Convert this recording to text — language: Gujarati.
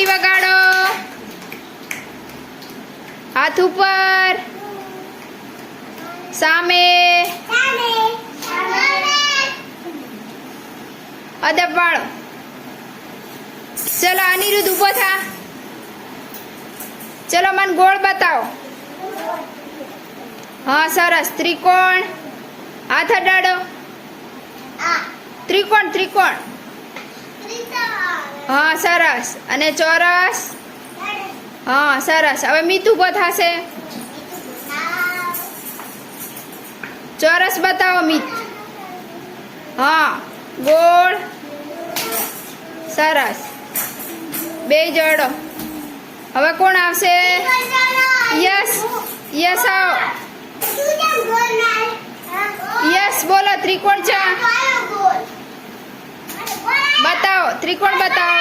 ઘંટી વગાડો. હાથ ઉપર. સામે. અદબ વાળો. ચલો, અનિરુદ્ધ ઊભો થા. ચલો, મને ગોળ બતાવો. હા, સરસ. ત્રિકોણ. હાથ અડાડો. ત્રિકોણ ત્રિકોણ. હા, સરસ. અને ચોરસ? હા, સરસ. હવે મિત ઊભો થશે ચોરસ બતાવો મિત હા, ગોળ. સરસ. બે જોડો. હવે કોણ આવશે? યસ. યસ આવો. યસ, બોલો, ત્રિકોણ બતાવો ત્રિકોણ બતાવો